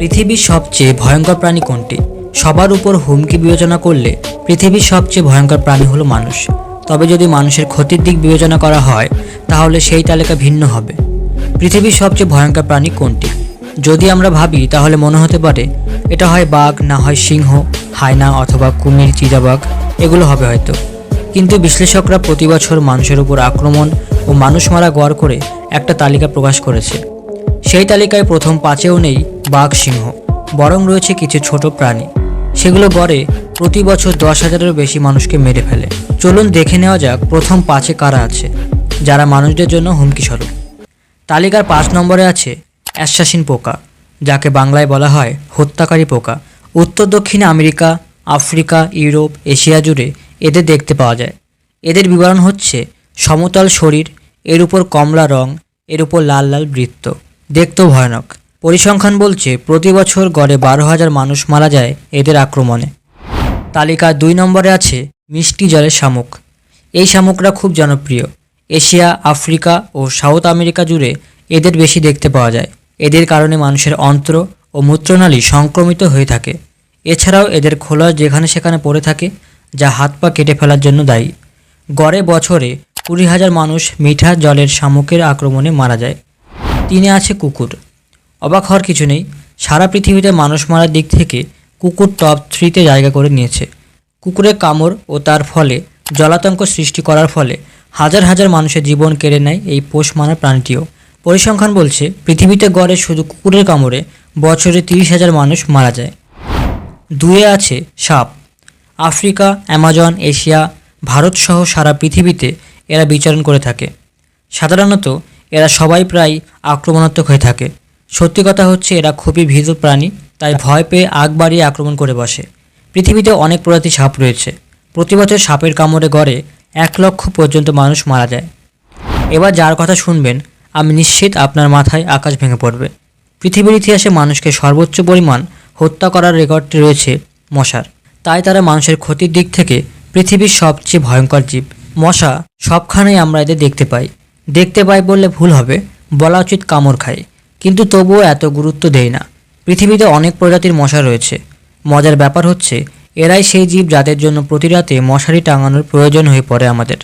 পৃথিবীর সবচেয়ে ভয়ঙ্কর প্রাণী কোনটি? সবার উপর হুমকি বিবেচনা করলে পৃথিবীর সবচেয়ে ভয়ঙ্কর প্রাণী হলো মানুষ। তবে যদি মানুষের ক্ষতির দিক বিবেচনা করা হয়, তাহলে সেই তালিকা ভিন্ন হবে। পৃথিবীর সবচেয়ে ভয়ঙ্কর প্রাণী কোনটি? যদি আমরা ভাবি, তাহলে মনে হতে পারে এটা হয় বাঘ, না হয় সিংহ, হায়না অথবা কুমির, চিতাবাঘ, এগুলো হবে হয়তো। কিন্তু বিশ্লেষকরা প্রতি বছর মানুষের উপর আক্রমণ ও মানুষ মারা গড় করে একটা তালিকা প্রকাশ করেছে। সেই তালিকায় প্রথম পাঁচেও নেই বাঘ সিংহ। বরং রয়েছে কিছু ছোট প্রাণী। সেগুলো গড়ে প্রতি বছর দশ হাজারেরও বেশি মানুষকে মেরে ফেলে। চলুন দেখে নেওয়া যাক প্রথম পাঁচে কারা আছে, যারা মানুষদের জন্য হুমকি স্বরূপ। তালিকার পাঁচ নম্বরে আছে অ্যাসাসিন পোকা, যাকে বাংলায় বলা হয় হত্যাকারী পোকা। উত্তর দক্ষিণ আমেরিকা, আফ্রিকা, ইউরোপ, এশিয়া জুড়ে এদের দেখতে পাওয়া যায়। এদের বিবরণ হচ্ছে সমতল শরীর, এর উপর কমলা রং, এর উপর লাল লাল বৃত্ত। দেখতেও ভয়ানক। পরিসংখ্যান বলছে, প্রতি বছর গড়ে বারো হাজার মানুষ মারা যায় এদের আক্রমণে। তালিকার দুই নম্বরে আছে, মিষ্টি জলের শামুক। এই শামুকরা খুব জনপ্রিয়। এশিয়া, আফ্রিকা ও সাউথ আমেরিকা জুড়ে এদের বেশি দেখতে পাওয়া যায়। এদের কারণে মানুষের অন্ত্র ও মূত্রনালী সংক্রমিত হয়ে থাকে। এছাড়াও এদের খোলা যেখানে সেখানে পড়ে থাকে, যা হাত পা কেটে ফেলার জন্য দায়ী। গড়ে বছরে কুড়ি হাজার মানুষ মিঠা জলের শামুকের আক্রমণে মারা যায়। তিনে আছে কুকুর। অবাক হওয়ার কিছু নেই। সারা পৃথিবীতে মানুষ মারার দিক থেকে কুকুর টপ থ্রিতে জায়গা করে নিয়েছে। কুকুরের কামড় ও তার ফলে জলাতঙ্ক সৃষ্টি করার ফলে হাজার হাজার মানুষের জীবন কেড়ে নেয় এই পোষ মারা প্রাণীটিও। পরিসংখ্যান বলছে, পৃথিবীতে গড়ে শুধু কুকুরের কামড়ে বছরে তিরিশ হাজার মানুষ মারা যায়। দুয়ে আছে সাপ। আফ্রিকা, অ্যামাজন, এশিয়া ভারতসহ সারা পৃথিবীতে এরা বিচরণ করে থাকে। সাধারণত এরা সবাই প্রায় আক্রমণাত্মক হয়ে থাকে। সত্যি কথা হচ্ছে, এরা খুবই ভীত প্রাণী, তাই ভয় পেয়ে আগ বাড়িয়ে আক্রমণ করে বসে। পৃথিবীতে অনেক প্রজাতির সাপ রয়েছে। প্রতি বছর সাপের কামড়ে গড়ে এক লক্ষ পর্যন্ত মানুষ মারা যায়। এবার যার কথা শুনবেন, আমি নিশ্চিত আপনার মাথায় আকাশ ভেঙে পড়বে। পৃথিবীর ইতিহাসে মানুষকে সর্বোচ্চ পরিমাণ হত্যা করার রেকর্ডটি রয়েছে মশার। তাই তারা মানুষের ক্ষতির দিক থেকে পৃথিবীর সবচেয়ে ভয়ঙ্কর জীব। মশা সবখানেই আমরা এদের দেখতে পাই। দেখতে পাই বললে ভুল হবে, বলা উচিত কামড় খায়। কিন্তু তবুও এত গুরুত্ব দেয় না। পৃথিবীতে অনেক প্রজাতির মশা রয়েছে। মজার ব্যাপার হচ্ছে, এরাই সেই জীব যাদের জন্য প্রতি রাতে মশারি টাঙানোর প্রয়োজন হয়ে পড়ে আমাদের।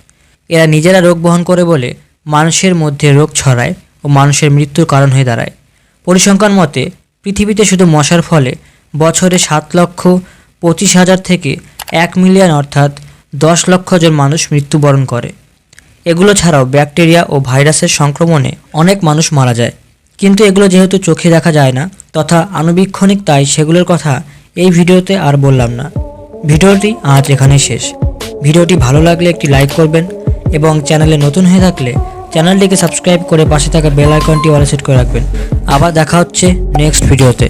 এরা নিজেরা রোগ বহন করে বলে, মানুষের মধ্যে রোগ ছড়ায় ও মানুষের মৃত্যুর কারণ হয়ে দাঁড়ায়। পরিসংখ্যান মতে, পৃথিবীতে শুধু মশার ফলে বছরে সাত লক্ষ পঁচিশ হাজার থেকে এক মিলিয়ন অর্থাৎ দশ লক্ষ জন মানুষ মৃত্যুবরণ করে। এগুলো ছাড়াও ব্যাকটেরিয়া ও ভাইরাসের সংক্রমণে অনেক মানুষ মারা যায়। কিন্তু এগুলো যেহেতু চোখে দেখা যায় না, তথা আনুবীক্ষণিক তাই সেগুলোর কথা এই ভিডিওতে আর বললাম না। ভিডিওটি আজ এখানে শেষ। ভিডিওটি ভালো লাগলে একটি লাইক করবেন এবং চ্যানেলে নতুন হয়ে থাকলে চ্যানেলটিকে সাবস্ক্রাইব করে পাশে থাকা বেল আইকনটি অল সেট করে রাখবেন। আবার দেখা হচ্ছে নেক্সট ভিডিওতে।